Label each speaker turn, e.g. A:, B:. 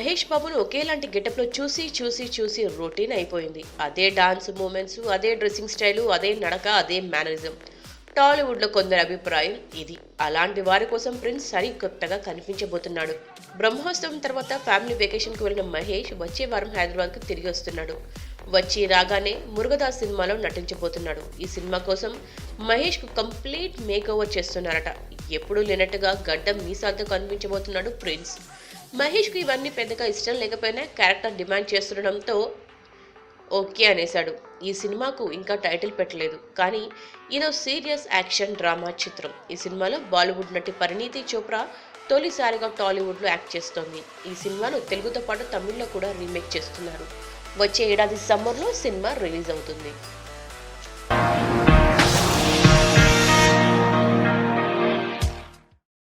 A: మహేష్ బాబును ఒకేలాంటి గెటప్లో చూసి చూసి చూసి రొటీన్ అయిపోయింది. అదే డాన్స్ మూమెంట్స్ అదే డ్రెస్సింగ్ స్టైలు అదే నడక అదే మేనరిజం. టాలీవుడ్లో కొందరి అభిప్రాయం ఇది. అలాంటి వారి కోసం ప్రిన్స్ సరి కొత్తగా కనిపించబోతున్నాడు. బ్రహ్మోత్సవం తర్వాత ఫ్యామిలీ వెకేషన్కి వెళ్ళిన మహేష్ వచ్చే వారం హైదరాబాద్కు తిరిగి వస్తున్నాడు. వచ్చి రాగానే మురుగదాస్ సినిమాలో నటించబోతున్నాడు. ఈ సినిమా కోసం మహేష్కు కంప్లీట్ మేక్ ఓవర్ చేస్తున్నారట. ఎప్పుడూ లేనట్టుగా గడ్డం మీసాలతో కనిపించబోతున్నాడు ప్రిన్స్. మహేష్కు ఇవన్నీ పెద్దగా ఇష్టం లేకపోయినా క్యారెక్టర్ డిమాండ్ చేస్తుండడంతో ఓకే అనేశాడు. ఈ సినిమాకు ఇంకా టైటిల్ పెట్టలేదు. కానీ ఇదో సీరియస్ యాక్షన్ డ్రామా చిత్రం. ఈ సినిమాలో బాలీవుడ్ నటి పరిణీతి చోప్రా తొలిసారిగా టాలీవుడ్లో యాక్ట్ చేస్తోంది. ఈ సినిమాను తెలుగుతో పాటు తమిళ్ళో కూడా రీమేక్ చేస్తున్నారు. వచ్చే ఏడాది సమ్మర్లో సినిమా రిలీజ్ అవుతుంది.